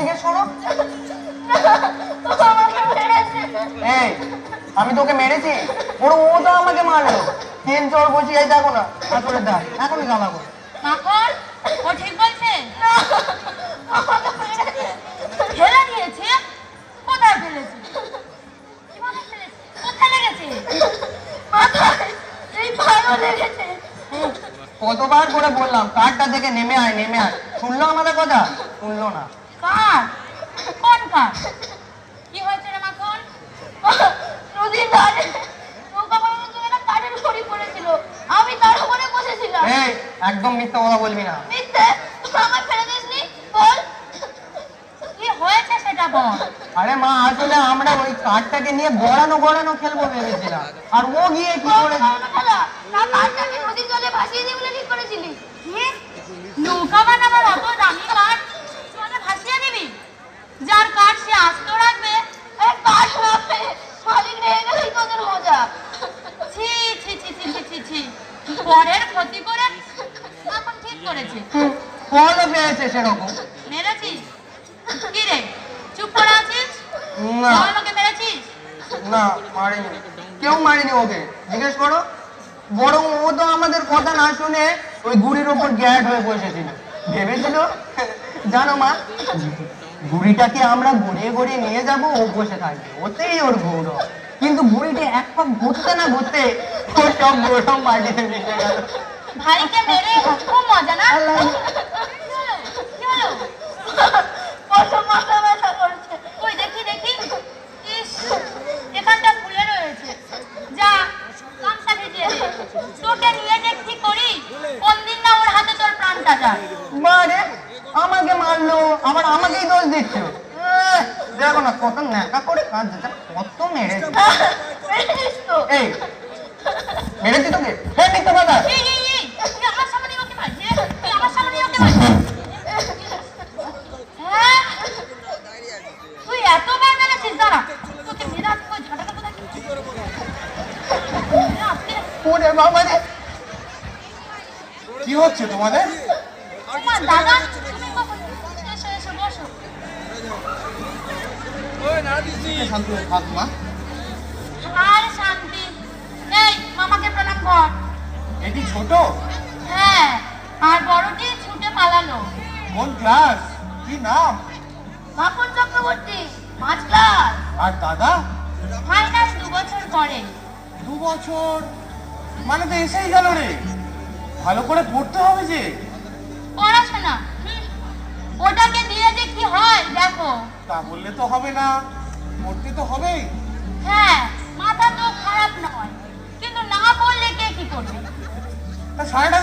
জিজ্ঞেস করো। আমি তোকে মেরেছি। ওর ও তো আমাকে মারলো। তিন চোর বসি এই দেখো না। আসলে দেখ, এখনই জ্বালাবো। মাখন, ও ঠিক বলছে? ফেলে দিয়েছে। কোথায় ফেলেছে? কোথায় লেগেছে? মাথায়। এই ভালো লেগেছে। কতবার করে বললাম কারটা থেকে নেমে আয় নেমে আয়। শুনলো আমাদের কথা? শুনলো না। কার? কোন কার? কি হয়েছে রে মাখন? নদীর ধারে নৌকা বানানোর জন্য কাঠের পড়েছিল। আমি তার উপরে বসেছিলাম। এই একদম মিথ্যা কথা বলবি না। মিথ্যে? আমায় ফেলে দিসনি? বল। কি হয়েছে সেটা বল। আরে মা আসলে আমরা ওই কাঠটাকে নিয়ে গড়ানো গড়ানো খেলব ভেবেছিলাম। আর ও গিয়ে কি করে খেলা না কাঠটাকে ভাসিয়ে দিয়ে বলে ঠিক করেছিলি। নৌকা বানাবার অত দামি কাঠ জলে ভাসিয়ে দিবি? যার কাঠ সে আস্ত রাখবে কাঠ রাখবে মালিক রেগে গেলেই তোদের মজা। ছি ছি ছি ছি ছি ছি ছি। পরের ক্ষতি করে এখন ঠিক করেছে। ফলও পেয়েছে সেরকম। মেরেছিস? কি রে? চুপ করে আছিস? না। আমাকে মেরেছিস? না মারিনি। কেউ মারিনি ওকে। জিজ্ঞেস করো। বরং ও তো আমাদের কথা না শুনে ওই গুড়ির ওপর গ্যাট হয়ে বসেছিল। ভেবেছিল জানো মা গুড়িটাকে আমরা গড়িয়ে গড়িয়ে নিয়ে যাব ও বসে থাকবে। ওতেই ওর গৌরব। কিন্তু গুড়িটা এক পাক ঘুরতে না ঘুরতে ও সব গৌরব মাটিতে মিশে গেল। ভাইকে মেরে খুব মজা না আল্লাহ। কি হলো? কি হলো? কত মাথা ব্যথা করছে। কই দেখি দেখি ইস এখানটা ফুলে রয়েছে যা গামছা ভিজিয়ে দে তোকে নিয়ে যে কি করি কোন দিন না ওর হাতে তোর প্রাণটা যায় বারে আমাকে মারলো আবার আমাকেই দোষ দিচ্ছ এহ, দেখো না কত ন্যাকা করে কাজ কত মেরেছে মেরেছিস তো এই মেরেছি তোকে হ্যাঁ মিথ্যা কথা এই, এই, এই, তুই আমার সামনে ওকে মারছিস? তুই আমার সামনে ওকে মারছিস? হ্যাঁ? তুই এতবার মেরেছিস, দাঁড়া। তোকে মেরে আজকে ওই ঝাঁটাটা কোথায়? মেরে আজকে- ওরে বাবা রে কি হচ্ছে তোমাদের ওমা, দাদা, তুমি কখন? এসো, এসো, বসো। শান্ত হয়ে থাক মা আর শান্তি। এই, মামাকে প্রণাম কর। এটি ছোট? হ্যাঁ, আর বড়টি ছুটে পালালো। কোন ক্লাস? কি নাম? মাখন চক্রবর্তী পাঁচ ক্লাস। আর দাদা? ফাইনাল দু বছর পরে। দু বছর? মানে তো এসেই গেল রে। ভালো করে পড়তে হবে যে। পড়াশোনা? ওটাকে দিয়ে যে কি হয় দেখো। তা বললে তো হবে না। পড়তে তো হবে হ্যাঁ মাথা তো খারাপ নয়। কিন্তু না বললে কে কি করবে? তা সারাটা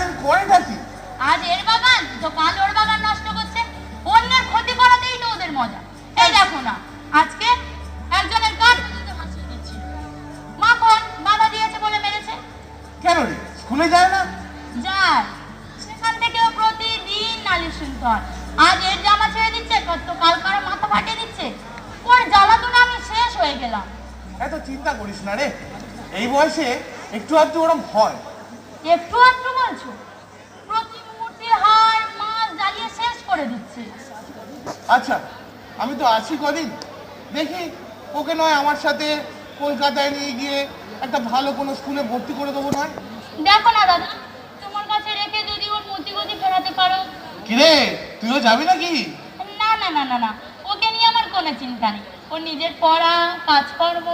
একটু আধটু ওরম হয়। একটু একটু বলছো? প্রতি মুহূর্তে হার মাছ জ্বালিয়ে শেষ করে দিচ্ছে। আচ্ছা আমি তো আছি কদিন। দেখি ওকে নয় আমার সাথে কলকাতায় নিয়ে গিয়ে একটা ভালো কোনো স্কুলে ভর্তি করে দেবো নয়? দেখো না দাদা তোমার কাছে রেখে যদি ওর মতি গতি ফেরাতে পারো। কিরে তুইও যাবি নাকি? না না না না না ওকে নিয়ে আমার কোনো চিন্তা নেই। ও নিজের পড়া কাজকর্ম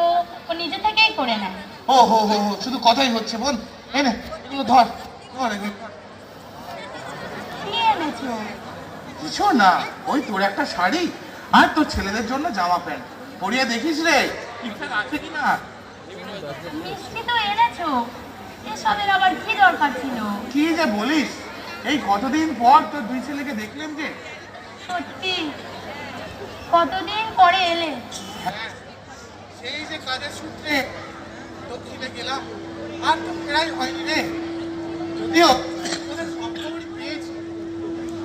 ও নিজে থেকেই করে নেয়। ও হো হো হো শুধু কথাই হচ্ছে বোন। এই নে এগুলো ধর কি কিছু না ওই তোর একটা শাড়ি আর তোর ছেলেদের জন্য জামা প্যান্ট। পরিয়ে দেখিস রে ঠিকঠাক আছে কিনা? মিষ্টি তো এনেছো এসবের আবার কি দরকার ছিল? কি যে বলিস এই কতদিন পর তোর দুই ছেলেকে দেখলাম যে? সত্যি? কতদিন পরে এলে? হ্যাঁ, সেই যে কাজের সূত্রে দক্ষিণে গেলাম আর তো হয়নি রে। যদিও তোদের সব খবরই পেয়েছি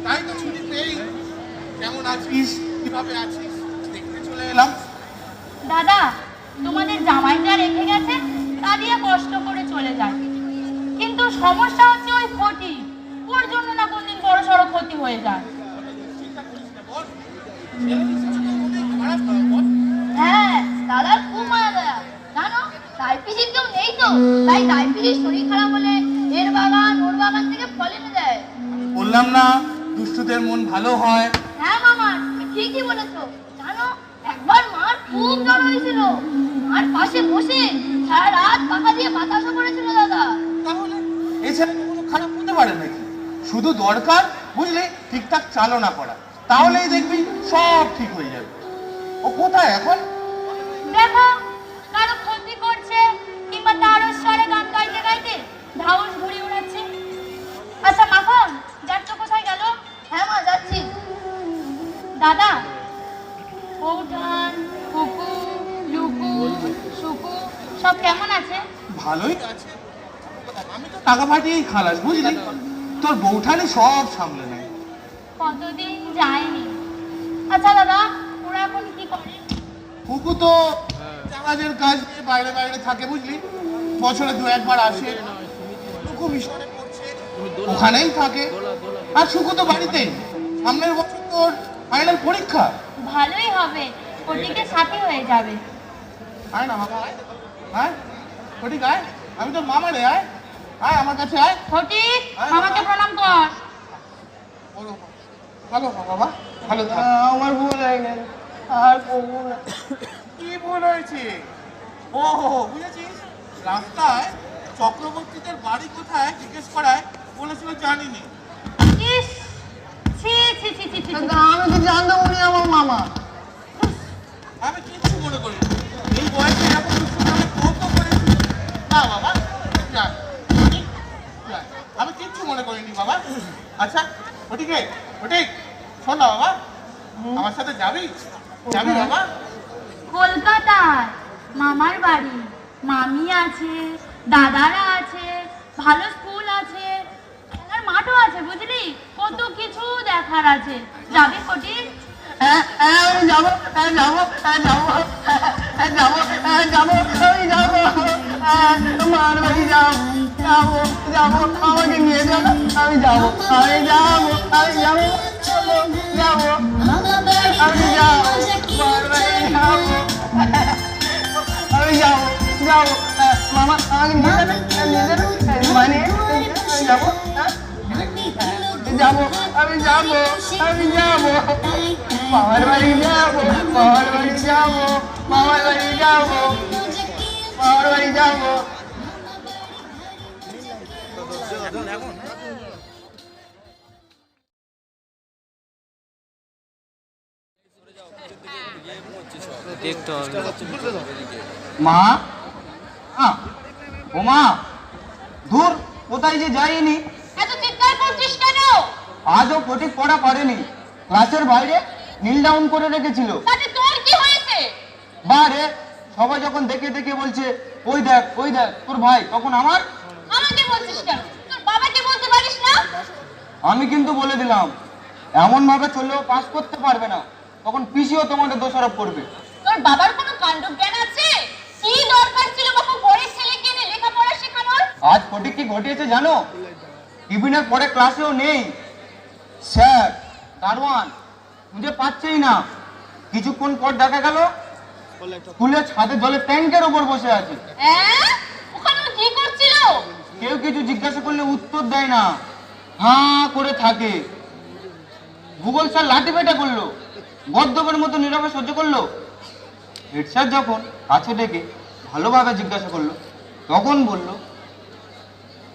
তাই তো ছুটি পেয়েই। কেমন আছিস? কীভাবে আছিস? দেখতে চলে এলাম। দাদা তোমাদের জামাইটা রেখে গেছে তা দিয়ে কষ্ট করে চলে যায়। কিন্তু সমস্যা হচ্ছে ওই ফটি ওর জন্য না কোনদিন বড় সড়ো ক্ষতি হয়ে যায়। হ্যাঁ দাদার খুব মায়া তাই কেউ নেই তো? তাই তাই শরীর খারাপ হলে এর বাগান ওর বাগান থেকে ফল এনে দেয়। বললাম না দুষ্টুদের মন ভালো হয়। হ্যাঁ মামা তুমি ঠিকই বলেছ। জানো একবার মার খুব জ্বর হয়েছিল। মার পাশে বসে সারা রাত পাকা দিয়ে বাতাসও করেছিল দাদা। তাহলে এছাড়া কোনো খারাপ হতে পারে নাকি? শুধু দরকার বুঝলি ঠিকঠাক চালনা করা। তাহলেই দেখবি সব ঠিক হয়ে যাবে। ও কোথায় এখন? দেখো ঘুরি উড়াচ্ছে আচ্ছা মাখন কোথায় গেল? হ্যাঁ মা যাচ্ছি। দাদা কুকু লুকু সুকু সব কেমন আছে? ভালোই আছে। আমি তো টাকা পাঠিয়েই খালাস বুঝলি? তোর বৌঠানি সব সামলে নেয়। কতদিন যায়নি। আচ্ছা দাদা ওরা এখন কি করে? কুকু তো জাহাজের কাজ নিয়ে বাইরে বাইরে থাকে বুঝলি? বছরে দু একবার আসে। মিশনে পড়ছে ওখানেই থাকে। আর সুকু তো বাড়িতেই। সামনের বছর তোর ফাইনাল পরীক্ষা। ভালোই হবে। ওদিকে সাথে হয়ে যাবে। আয় না বাবা আয়। আয়। ফটিক আয়। আমি তোর মামা রে আয়। আয় আমার কাছে আয়। ফটিক মামাকে প্রণাম কর। বলো ভালো বাবা। ভালো থাক। আমার ভুল হয়ে গেছে আর করব কি ভুল হয়েছে? ও বুঝেছিস? রাস্তায় চক্রবর্তীদের বাড়ি কোথায় জিজ্ঞেস করায় বলেছিল জানিনি। ইস ছি ছি ছি ছি ছি তা আমি তো জানতাম উনি আমার মামা। আমি কিচ্ছু মনে করি এই বয়সে এরকম দুষ্টু আমি কত করেছি? না বাবা আমি কিচ্ছু মনে করিনি বাবা। আচ্ছা ওটিকে ওটিক শোন না বাবা আমার সাথে যাবি? যাবি বাবা? কলকাতায় মামার বাড়ি মামি আছে দাদারা আছে, ভালো স্কুল আছে, খেলার মাঠও আছে, বুঝলি? কত কিছু দেখার আছে। যাবি হ্যাঁ যাব যাব যাব যাব যাব যাব যাব যাব যাব আমি যাব আমি যাব যাব, আমি যাব। যাব হ্যাঁ, মামা আমাকে নিয়ে যাবে? নিয়ে যাবে? হ্যাঁ, মানে আমি যাব? যাব আমি যাব আমি যাব মামার বাড়ি যাব মামার বাড়ি যাব মামার বাড়ি যাব মামার বাড়ি যাব। দেখতে হবে। মা? আ, ও মা দূর কোথায় যে যাইনি? এত চিৎকার করছিস কেন? আজও ফটিক পড়া পারেনি। ক্লাসের বাইরে নীল ডাউন করে রেখেছিল। তাতে তোর কি হয়েছে? বারে সবাই যখন দেখে দেখে বলছে ওই দেখ ওই দেখ তোর ভাই তখন আমার? আমাকে বলছিস কেন? তোর বাবাকে বলতে পারিস না? আমি কিন্তু বলে দিলাম এমন ভাবে চললেও পাস করতে পারবে না। তখন পিসিও তোমাদের দোষারোপ করবে। তোর বাবার কোনো কাণ্ড জ্ঞান আছে? কি দরকার ছিল বাবু পরের ছেলেকে এনে লেখাপড়া শেখানোর আজ ফটিক কি ঘটিয়েছে জানো? টিফিনের পরে ক্লাসেও নেই। স্যার দারোয়ান খুঁজে পাচ্ছেই না। কিছুক্ষণ পর দেখা গেল স্কুলের ছাদে জলের ট্যাঙ্কের ওপর বসে আছে। কেউ কিছু জিজ্ঞাসা করলে উত্তর দেয় না। হাঁ করে থাকে। ভূগোল স্যার লাঠি পেটা করল। গদ্যবের মতো নীরবে সহ্য করল। হেড স্যার যখন কাছে ডেকে ভালোভাবে জিজ্ঞাসা করল তখন বলল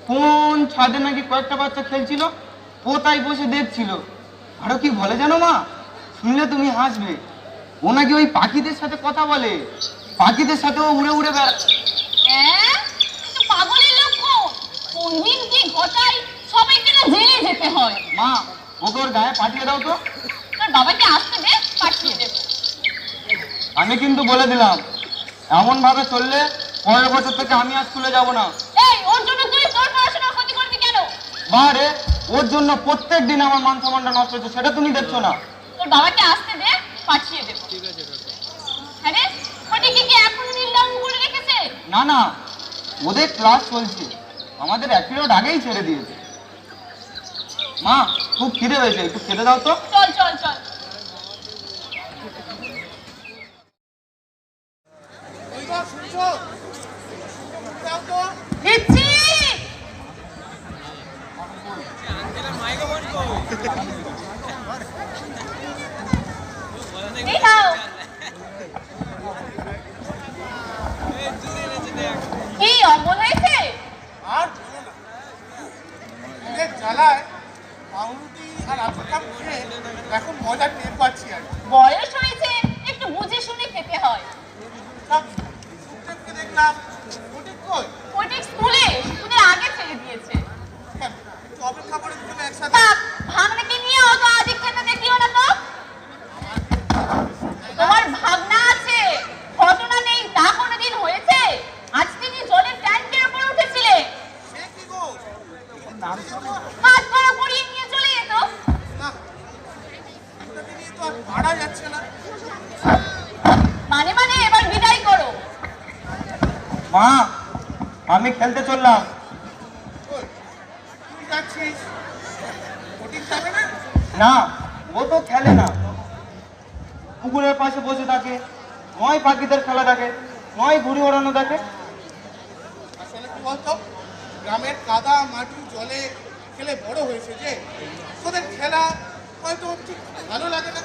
কোন ছাদে নাকি কয়েকটা বাচ্চা খেলছিল? তাই বসে দেখছিল। আরও কি বলে জানো মা? শুনলে তুমি হাসবে। ও নাকি ওই পাখিদের সাথে কথা বলে। পাখিদের সাথে ও উড়ে উড়ে বেড়া হ্যাঁ? কিন্তু পাগলের লক্ষণ কোন দিন কি ঘটাই সবাইকে না জেলে যেতে হয়। মা ওকে ওর গায়ে পাঠিয়ে দাও তো। তোর বাবাকে আসতে দে পাঠিয়ে দেবো। আমি কিন্তু বলে দিলাম এমন ভাবে চললে পরের বছর থেকে আমি আর স্কুলে যাব না এই ওর জন্য তুই তোর পড়াশোনার ক্ষতি করবি কেন বারে ওর জন্য প্রত্যেক দিন আমার মান সম্মানটা নষ্ট হচ্ছে সেটা তুমি দেখছ না। তোর বাবাকে আসতে দে পাঠিয়ে দেবো। আছে আরে ফটিকে কি এখনও নিলাম করে রেখেছে? না না ওদের ক্লাস চলছে। আমাদের এক পিরিয়ড আগেই ছেড়ে দিয়েছে। মা খুব খিদে হয়েছে একটু খেতে দাও তো। চল চল চল ওই গো শুনছো দাও তো দিচ্ছি এই নাও কি অম্বল হয়েছে আর বলো না এদের জ্বালায় পাউরুটি আর আলুর কাপ খেয়ে এখন মজা টের পাচ্ছি আর বয়স হয়েছে একটু বুঝে শুনে খেতে হয় সব সুপ্রেমকে দেখলাম ওটিক কই ওটি স্কুলে ওদের আগে ছেড়ে দিয়েছে কেন একটু অপেক্ষা করে দুজনে একসাথে থাক ভাগনাকে নিয়ে অত আদিক খেতে দেখিও না তো তোমার ভাবনা আছে ঘটনা নেই তা কোনোদিন হয়েছে আজ তিনি জলের ট্যাঙ্কের উপর উঠেছিলে সে কি গো নাম শুনে হাত করা পরিয়ে নিয়ে চলে যেত না ওটাকে নিয়ে তো আর পারা যাচ্ছে না মানে মানে এবার বিদায় করো মা আমি খেলতে চললাম কই তুই যাচ্ছিস ওটিক যাবে না না ও তো খেলে না পুকুরের পাশে বসে থাকে নয় পাখিদের খেলা দেখে নয় ঘুড়ি ওড়ানো দেখে আসলে কি বলতো গ্রামের কাদা মাটি জলে খেলে বড় হয়েছে যে তোদের খেলা হয়তো ঠিক ভালো লাগে না।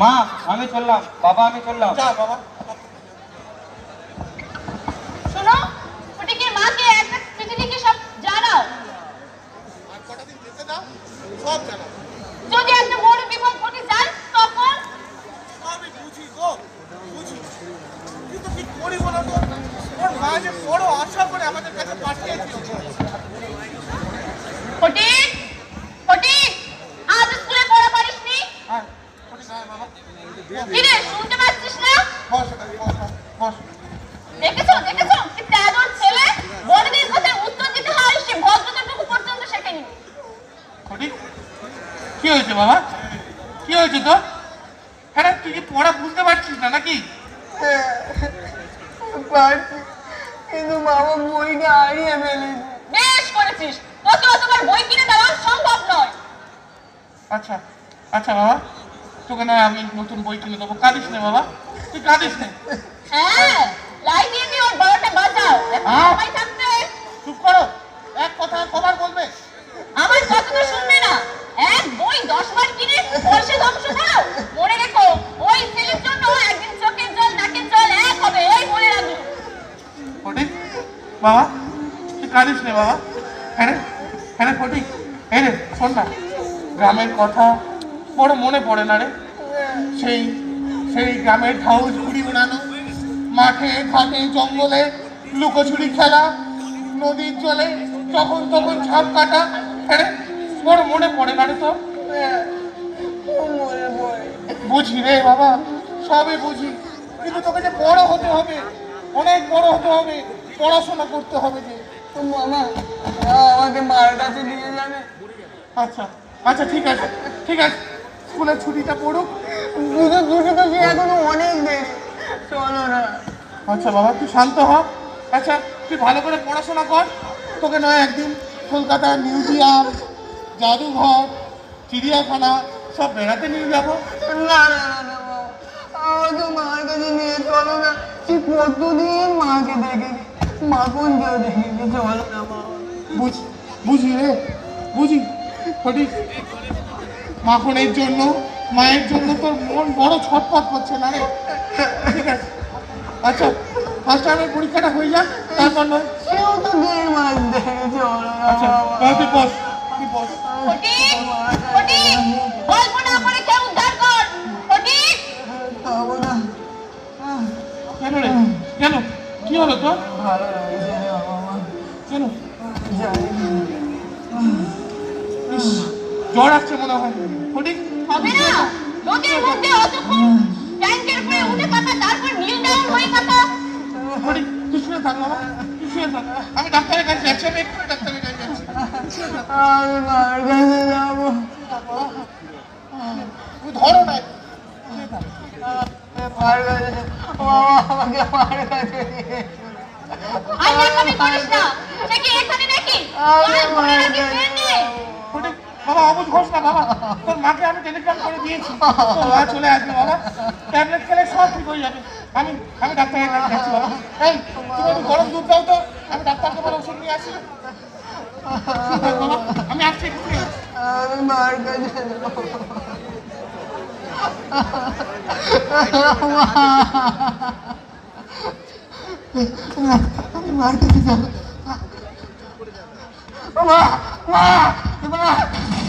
মা আমি চললাম বাবা আমি চললাম যা বাবা শোনো ওটিকে মাকে একটা চিঠি লিখে সব জানাও আর কটা দিন যেতে দাও সব জানা যদি একটা বড় বিপদ ঘটে যায় তখন সবই বুঝি গো বুঝি কিন্তু কি করি বলো তো ওর মা যে বড় আশা করে আমাদের কাছে পাঠিয়েছিল ফটিক ফটিক আজ স্কুলে পড়া পারিসনি আর ওটি গায়ে বাবা কিরে শুনতে পাচ্ছিস না বস এখানে, বস বস, বস দেখেছ দেখেছ? কি তেদর ছেলে বড়দের কথার উত্তর দিতে হয় সে ভদ্রতাটুকু পর্যন্ত শেখেনি ফটিক কি হয়েছে বাবা? কি হয়েছে তোর? হ্যাঁ তুই কি পড়া বুঝতে পারছিস না নাকি? পারছি কিন্তু বাবা বইটা হারিয়ে ফেলেছে। বেশ করেছিস। তোকে অতবার বই কিনে দেওয়া সম্ভব নয়। আচ্ছা আচ্ছা বাবা তোকে না আমি নতুন বই কিনে দেবো। কাঁদিস না বাবা তুই কাঁদিস না। হ্যাঁ। লাই দিয়ে দিয়ে ওর বারোটা বাজাও এখন হ্যাঁ। থাকতে চুপ করো। এক কথা কবার বলবে। আমার কথা তো শুনবে না। এক বই দশ বার কিনে পয়সা ধ্বংস করো। মনে রেখো ওই ছেলের জন্য একদিন চোখের জল নাকের জল এক হবে এই বলে রাখো ফটিক বাবা তুই কাঁদিস নে বাবা। হ্যাঁ হ্যাঁ ফটিক হ্যাঁ শোন না গ্রামের কথা বড় মনে পড়ে না রে? সেই সেই গ্রামের উড়ানো মাঠে ঘাটে জঙ্গলে লুকোচুরি খেলা নদীর জলে যখন তখন ঝাঁপ কাটা। হ্যাঁ বড় মনে পড়ে না রে তো বুঝি রে বাবা সবই বুঝি। কিন্তু তোকে যে বড় হতে হবে অনেক বড় হতে হবে পড়াশোনা করতে হবে যে। তো মামা আমাকে কাছে নিয়ে যাবে আচ্ছা আচ্ছা ঠিক আছে ঠিক আছে। স্কুলের ছুটিটা পড়ুক। এখনও অনেক দেরি। চলো না। আচ্ছা বাবা তুই শান্ত হ। আচ্ছা তুই ভালো করে পড়াশোনা কর। তোকে নয় একদিন কলকাতার মিউজিয়াম জাদুঘর চিড়িয়াখানা সব বেড়াতে নিয়ে যাব। না না না মার কাছে নিয়ে চলো না সে কতদিন মাকে দেখেনি মাখন কেউ দেখেনি চলো না বাবা। বুঝি বুঝি রে বুঝি? সঠিক মাখনের জন্য মায়ের জন্য তোর মন বড় ছটফট করছে না রে? ঠিক আছে। আচ্ছা ফার্স্ট টাইমের পরীক্ষাটা হয়ে যাক তারপর নয়। সেও তো আচ্ছা তুই বস তুই বস। ফটিক ফটিক ফটিক কেন রে? কেন? কি হলো তোর? ভালো লাগছে কেন? জানি জ্বর আসছে মনে হয়। সঠিক হবে না? নদীর মধ্যে অতক্ষণ ট্যাঙ্কের উপরে উঠে থাকা তারপর নীল ডাউন হয়ে থাকা শুয়ে থাক বাবা শুয়ে থাক। আমি ডাক্তারের কাছে যাচ্ছি আমি ডাক্তারের কাছে যাচ্ছি। ধরো না আর এখানে করিস না। সে এখানে নাকি আর মনে রাখিস বাবা অবুজ ঘোষ না বাবা। তোর মাকে আমি টেলিগ্রাম করে দিয়েছি। মা চলে আসবে বাবা। ট্যাবলেট খেলে সব ঠিক হয়ে যাবে। আমি আমি ডাক্তারের কাছে যাচ্ছি বাবা। এই তুমি একটু গরম দুধ দাও তো। আমি ডাক্তারকে বলে ওষুধ নিয়ে আসি। বাবা। আমি আসছি আমি মার কাছে আমি মার কাছে যাব। মা মা মা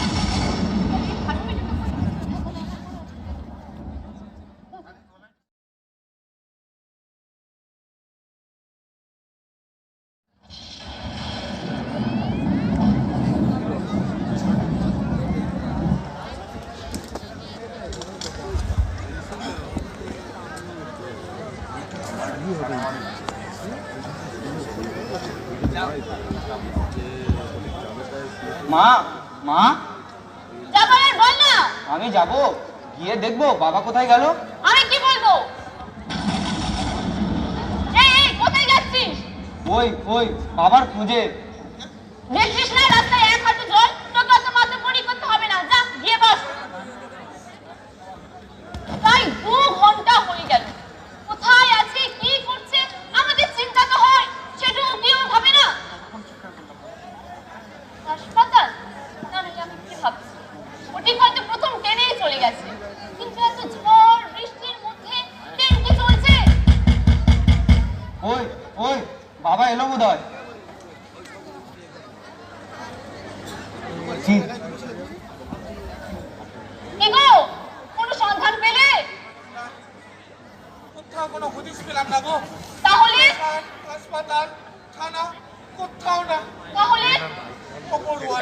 মা মা। যা বল না। আমি যাব। গিয়ে দেখব বাবা কোথায় গেল। আমি কি বলব? এই এই কোথায় যাচ্ছিস? ওই ওই বাবার খুঁজে। দেখছিস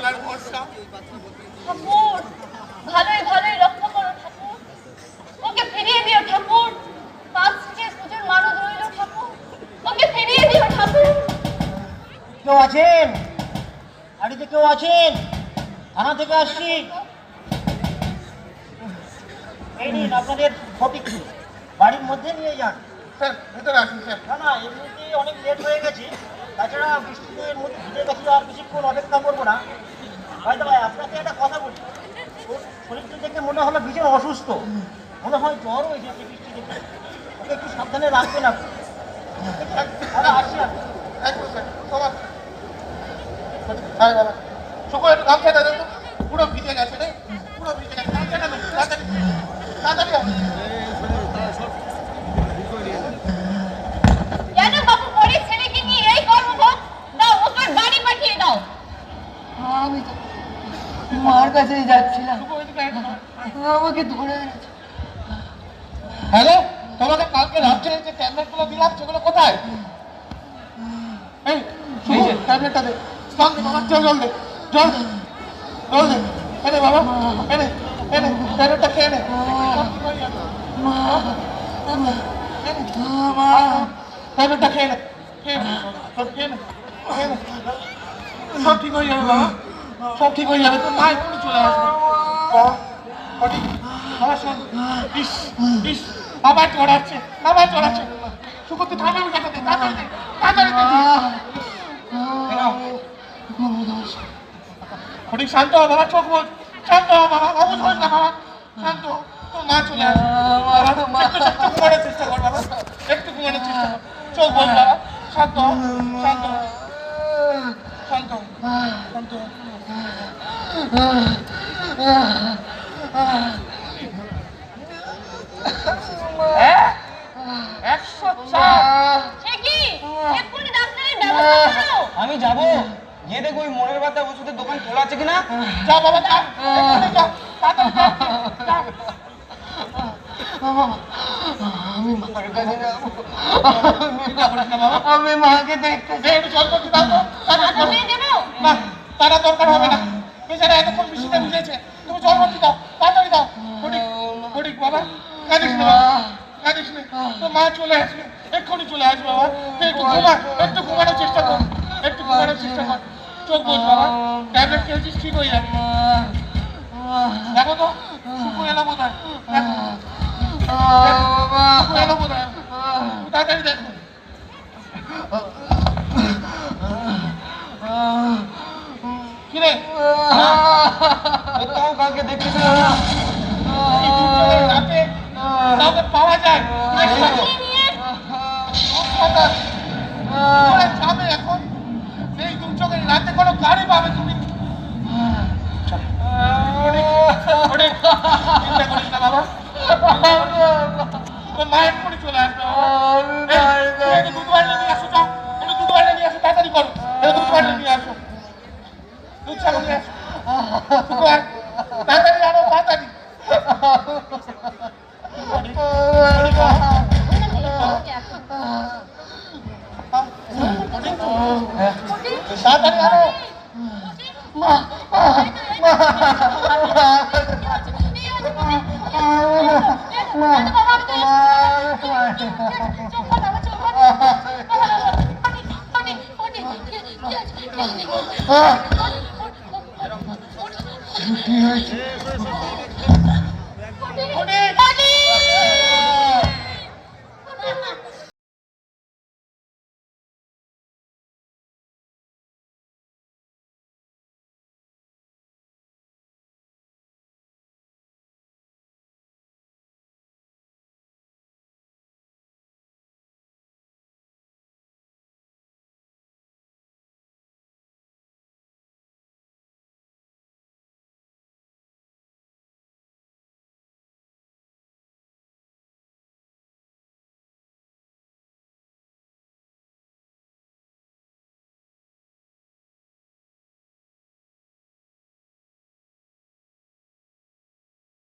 ওপরওয়ালার ভরসা। ঠাকুর ভালোই ভালোই রক্ষা করো ঠাকুর। ওকে ফিরিয়ে দিও ঠাকুর। পাঁচ থেকে পুজোর মানত রইল ঠাকুর। ওকে ফিরিয়ে দিও ঠাকুর। কেউ আছেন? বাড়িতে কেউ আছেন? থানা থেকে আসছি। এই নিন আপনাদের ফটিক বাড়ির মধ্যে নিয়ে যান। স্যার ভেতরে আসুন স্যার। না না এমনিতেই অনেক লেট হয়ে গেছে। তাছাড়া বৃষ্টির মধ্যে ভিজে গেছি আর বেশিক্ষণ অপেক্ষা করব না। হয়তো ভাই আপনাকে একটা কথা বলি। শরীরটা দেখে মনে হলো ভীষণ অসুস্থ। মনে হয় জ্বর হয়েছে বৃষ্টি দেখে। ওকে একটু সাবধানে রাখবেন আপনি। আসি স্যার হ্যাঁ বাবা। শুকো একটু গামছাটা দেন পুরো ভিজে গেছে রে। পুরো ভিজে গেছে। গামছাটা তাড়াতাড়ি তাড়াতাড়ি আসুন। কেন বাবু পরের ছেলেকে নিয়ে এই কর্মভোগ দাও ওকে বাড়ি পাঠিয়ে দাও আমি তো কাছেই যাচ্ছিলাম। আমাকে ধরে হ্যালো তোমাকে কালকে রাত্রে যে ট্যাবলেটগুলো দিলাম সেগুলো কোথায়? এই ট্যাবলেটটা দে। বাবা জল জল দে জল দে জল দে। এনে বাবা এনে এনে ট্যাবলেটটা খেয়ে নে। খেয়ে খেয়ে। সব ঠিক হয়ে যাবে বাবা। সব ঠিক হয়ে যাবে। তোর মা এক্ষুনি চলে আসবে। বাবা সঠিক বাবা চড়াচ্ছে চড়াচ্ছে শুকুর থামে আমি কথা দে শান্ত হ, বাবা, চোখ বোঝ শান্ত হ, বাবা অবুঝ হোস না, বাবা। শান্ত। তোর মা চলে আসবে। ঘুমানোর চেষ্টা কর, বাবা। একটু ঘুমানোর চেষ্টা কর। চোখ বোঝ বাবা। শান্ত শান্ত শান্ত শান্ত হ একশো চার। সে কি? এক্ষুনি ডাক্তারের ব্যবস্থা করো আমি যাব। গিয়ে দেখব ওই মনের ব্যথা ওষুধের দোকান খোলা আছে কিনা। যা বাবা যা। আমি মার কাছে যাব। মাকে দেখতে এই একটু জল করতে দাও তো তাড়াতাড়ি। টাকা করো। দিয়ে দেবো? না তারা দরকার হবে না বেচারা এতক্ষণ বৃষ্টিতে ভিজেছে তুমি জল ভর্তি দাও তাড়াতাড়ি দাও ফটিক ফটিক বাবা কাঁদিস না বাবা কাঁদিস না তো মা চলে আসবে এক্ষুনি চলে আসবে বাবা তুই একটু ঘুমা একটু ঘুমানোর চেষ্টা কর একটু ঘুমানোর চেষ্টা কর চোখ বোঝ বাবা হয়ে যাবে দেখো তো শুকু এলো বোধ হয় দেখো। শুকু এলো বোধ হয় তাড়াতাড়ি দেখো। কিরে কোথাও কাউকে দেখতে পেলাম না কাউকে পাওয়া যায়। এখন? এই দুর্যোগের রাতে কোনো গাড়ি পাবে তুমি অনেক অনেক চিন্তা করিস না বাবা। মায়ের পরে চলে আসবে